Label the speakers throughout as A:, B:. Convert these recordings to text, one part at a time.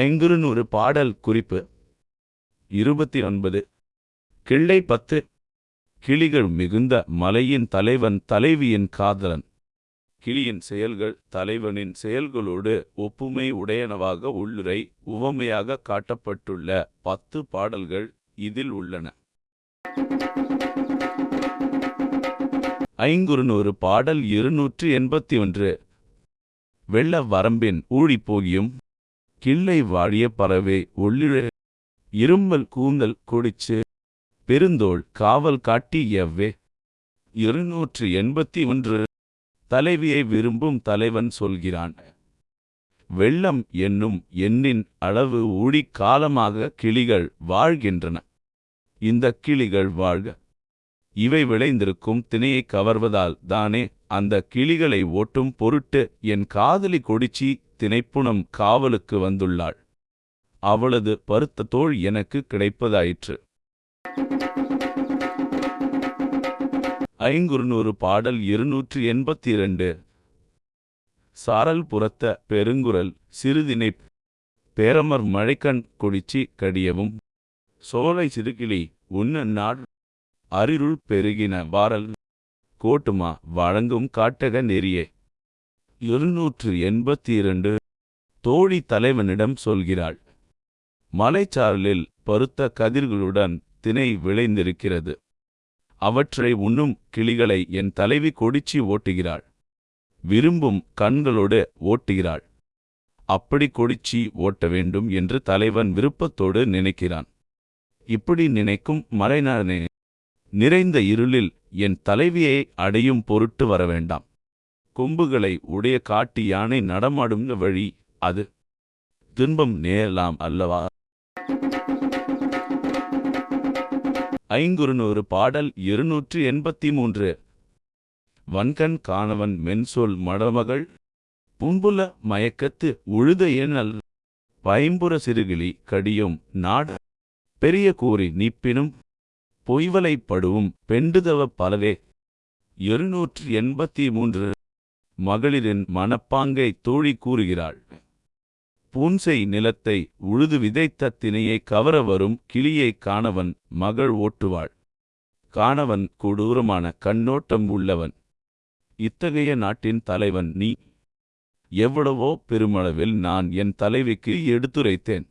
A: ஐங்குறுநூறு பாடல் குறிப்பு. இருபத்தி ஒன்பது கிள்ளை பத்து. கிளிகள் மிகுந்த மலையின் தலைவன் தலைவியின் காதலன். கிளியின் செயல்கள் தலைவனின் செயல்களோடு ஒப்புமை உடையனவாக உள்ளுரை உவமையாக காட்டப்பட்டுள்ள பத்து பாடல்கள் இதில் உள்ளன. ஐங்குறுநூறு பாடல் இருநூற்று எண்பத்தி ஒன்று. வெள்ள வரம்பின் ஊழிப்போகியும் கிள்ளை வாழிய பறவை ஒள்ளிழ. இரும்பல் கூந்தல் கொடிச்சு. பெருந்தோள் காவல் காட்டி எவ்வே. இருநூற்று எண்பத்தி ஒன்று. தலைவியை விரும்பும் தலைவன் சொல்கிறான். வெள்ளம் என்னும் எண்ணின் அளவு ஊழிக் காலமாக கிளிகள் வாழ்கின்றன. இந்த கிளிகள் வாழ்க. இவை விளைந்திருக்கும் தினையைக் கவர்வதால் தானே அந்த கிளிகளை ஓட்டும் பொருட்டு என் காதலி கொடிச்சி திணைப்புணம் காவலுக்கு வந்துள்ளாள். அவளது பருத்த தோள் எனக்கு கிடைப்பதாயிற்று. ஐங்குறுநூறு பாடல் இருநூற்று எண்பத்தி இரண்டு சாரல் புறத்த பெருங்குரல் சிறுதினை பேரமர் மழைக்கண் கொடிச்சி கடியவும். சோலை சிறுகிளி உன்ன நாள் அரிருள் பெருகின வாரல் கோட்டுமா வழங்கும் காட்டக நெறியே. இருநூற்று எண்பத்தி இரண்டு தோழி தலைவனிடம் சொல்கிறாள். மலைச்சாரலில் பருத்த கதிர்களுடன் தினை விளைந்திருக்கிறது. அவற்றை உண்ணும் கிளிகளை என் தலைவி கொடிச்சி ஓட்டுகிறாள். விரும்பும் கண்களோடு ஓட்டுகிறாள். அப்படி கொடிச்சி ஓட்ட வேண்டும் என்று தலைவன் விருப்பத்தோடு நினைக்கிறான். இப்படி நினைக்கும் மறைநாளனே நிறைந்த இருளில் என் தலைவியை அடையும் பொருட்டு வர வேண்டாம் கொம்புகளை உடைய காட்டு யானை நடமாடும் வழி அது. துன்பம் நேரலாம் அல்லவா? ஐங்குறுநூறு பாடல் இருநூற்று எண்பத்தி மூன்று வன்கண் காணவன் மென்சொல் மடமகள். புன்புல மயக்கத்து உழுத எண்ணல் பைம்புற சிறுகிளி கடியும் நாட. பெரிய கூறி நீப்பினும் பொய்வலைப்படுவும் பெண்டுதவ பலவே. இருநூற்று எண்பத்தி மூன்று. மகளிரின் மனப்பாங்கை தோழி கூறுகிறாள். பூன்சை நிலத்தை உழுது விதைத்த தினையை கவர வரும் கிளியை காணவன் மகள் ஓட்டுவாள். காணவன் கொடூரமான கண்ணோட்டம் உள்ளவன். இத்தகைய நாட்டின் தலைவன் நீ. எவ்வளவோ பெருமளவில் நான் என் தலைவிக்கு எடுத்துரைத்தேன்.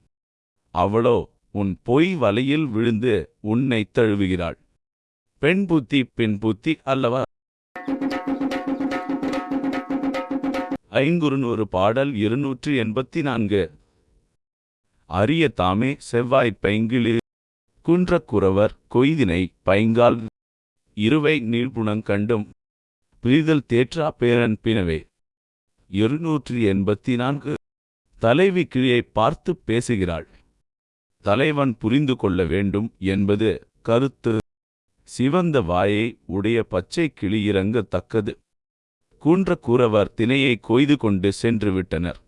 A: அவளோ உன் பொய் வலையில் விழுந்து உன்னை தழுவுகிறாள். பெண் புத்தி பெண் புத்தி அல்லவா? ஐங்குறுநூறு பாடல் இருநூற்று எண்பத்தி நான்கு அரிய தாமே செவ்வாய் பைங்கிளு குன்றக்குறவர் கொய்தினை பைங்கால். இருவை நீள்புணங் கண்டும். பிரிதல் தேற்றா பேரன் பினவே இருநூற்றி எண்பத்தி நான்கு தலைவி கிழியை பார்த்து பேசுகிறாள். தலைவன் புரிந்து கொள்ள வேண்டும் என்பது கருத்து. சிவந்த வாயை உடைய பச்சை கிளி இறங்கத்தக்கது. கூன்ற கூறவர் தினையை கொய்து கொண்டு சென்று விட்டனர்.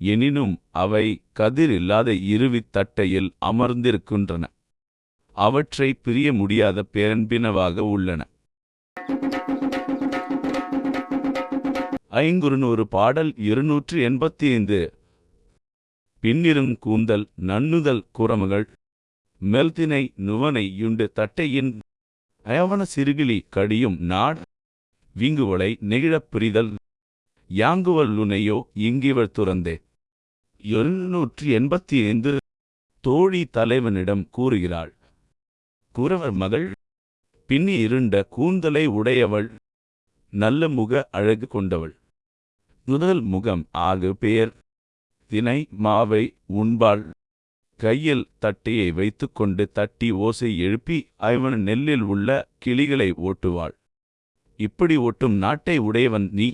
A: எனினும் அவை கதிர் இல்லாத இருவித் தட்டையில் அமர்ந்திருக்கின்றன. அவற்றை பிரிய முடியாத பேரன்பினவாக உள்ளன. ஐங்குறுநூறு பாடல் இருநூற்று எண்பத்தி ஐந்து பின்னிருங் கூந்தல் நன்னுதல் குரமகள் மெல்தினை நுவனை யுண்டு தட்டையின் அயவன சிறுகிளி கடியும் நாட் வீங்குவளை நெகிழப் பிரிதல் யாங்குவல் லுனையோ இங்கிவள் துறந்தே. எழுநூற்றி எண்பத்தி ஐந்து தோழி தலைவனிடம் கூறுகிறாள் குறவர் மகள் பின்னி இருண்ட கூந்தலை உடையவள் நல்ல முக அழகு கொண்டவள். முதல் முகம் ஆகு பெயர் தினை மாவை உண்பாள். கையில் தட்டையை வைத்துக்கொண்டு தட்டி ஓசை எழுப்பி ஐவன் நெல்லில் உள்ள கிளிகளை ஓட்டுவாள். இப்படி ஓட்டும் நாட்டை உடையவன் நீ.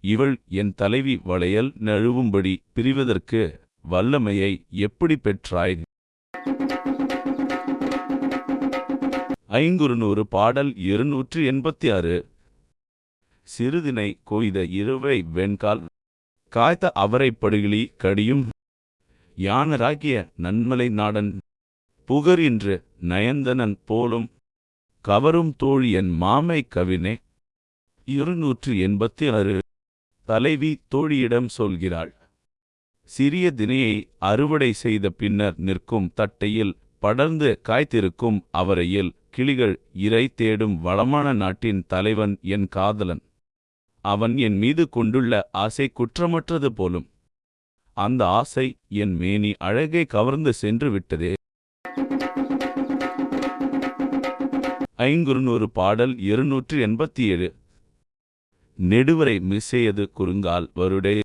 A: இவள் என் தலைவி வளையல் நழுவும்படி பிரிவதற்கு வல்லமையை எப்படி பெற்றாய்? ஐங்குறுநூறு பாடல் இருநூற்று எண்பத்தி ஆறு. சிறுதினை கொய்த இருவை வெண்கால். காய்த்த அவரை படுகிளி கடியும். யானராகிய நன்மலை நாடன் புகரின்று நயந்தனன் போலும். கவரும் தோழி என் மாமை கவினே. இருநூற்று எண்பத்தி ஆறு தலைவி தோழியிடம் சொல்கிறாள். சிறிய தினையை அறுவடை செய்த பின்னர் நிற்கும் தட்டையில் படர்ந்து காய்த்திருக்கும் அவரையில் கிளிகள் இரை தேடும் வளமான நாட்டின் தலைவன் என் காதலன். அவன் என் மீது கொண்டுள்ள ஆசை குற்றமற்றது போலும். அந்த ஆசை என் மேனி அழகை கவர்ந்து சென்று விட்டதே. ஐங்குறுநூறு பாடல் இருநூற்று எண்பத்தி ஏழு நெடுவரை மிசையது குறுங்கால் வருடே.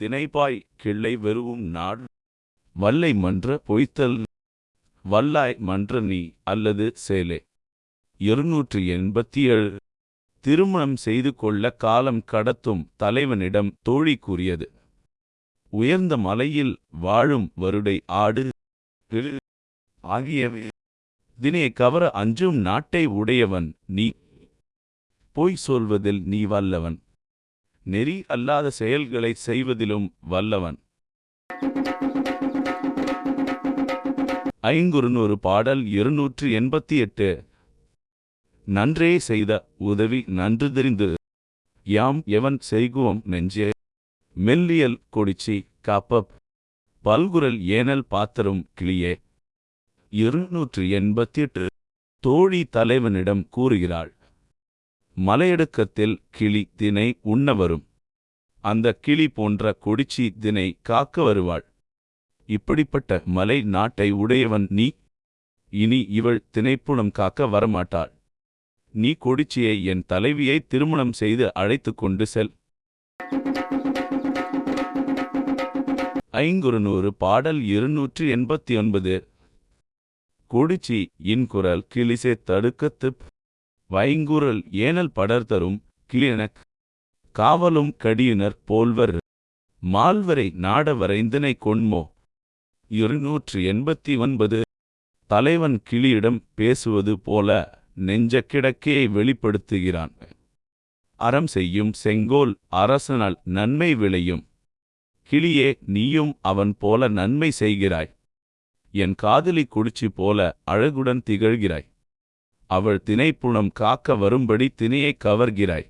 A: தினைப்பாய் கிள்ளை வெறுவும் நாள். வல்லை மன்ற பொய்த்தல். வல்லாய் மன்ற நீ அல்லது சேலே. இருநூற்று எண்பத்தி ஏழு திருமணம் செய்து கொள்ள காலம் கடத்தும் தலைவனிடம் தோழி கூறியது. உயர்ந்த மலையில் வாழும் வருடை ஆடு ஆகியவை தினையை கவர அஞ்சும் நாட்டை உடையவன் நீ. பொய் சொல்வதில் நீ வல்லவன். நெறி அல்லாத செயல்களை செய்வதிலும் வல்லவன். ஐங்குறுநூறு பாடல் இருநூற்று எண்பத்தி எட்டு. நன்றே செய்த உதவி நன்று தெரிந்து. யாம் எவன் செய்குவம் நெஞ்சே. மெல்லியல் கொடிச்சி காப்பப். பல்குரல் ஏனல் பாத்தரும் கிளியே. இருநூற்று எண்பத்தி எட்டு தோழி தலைவனிடம் கூறுகிறாள். மலையடுக்கத்தில் கிளி தினை உண்ண வரும் அந்த கிளி போன்ற கொடிச்சி தினை காக்க வருவாள். இப்படிப்பட்ட மலை நாட்டை உடையவன் நீ. இனி இவள் தினைப்புணம் காக்க வரமாட்டாள். நீ கொடிச்சியை என் தலைவியை திருமணம் செய்து அழைத்து கொண்டு செல். ஐங்குறுநூறு பாடல் இருநூற்று எண்பத்தி ஒன்பது கொடிச்சி இன்குரல் கிளிசே தடுக்கத்துப் வைங்குரல் ஏனல் படர்தரும் கிளியனக். காவலும் கடியினர் போல்வர். மால்வரை நாட வரைந்தனை கொண்மோ இருநூற்று எண்பத்தி ஒன்பது தலைவன் கிளியிடம் பேசுவது போல. நெஞ்ச கிடக்கையை வெளிப்படுத்துகிறான். அறம் செய்யும் செங்கோல் அரசனால் நன்மை விளையும். கிளியே நீயும் அவன் போல நன்மை செய்கிறாய். என் காதலி குடிச்சி போல அழகுடன் திகழ்கிறாய். அவள் தினைப்புணம் காக்க வரும்படி தினையை கவர்கிறாய்.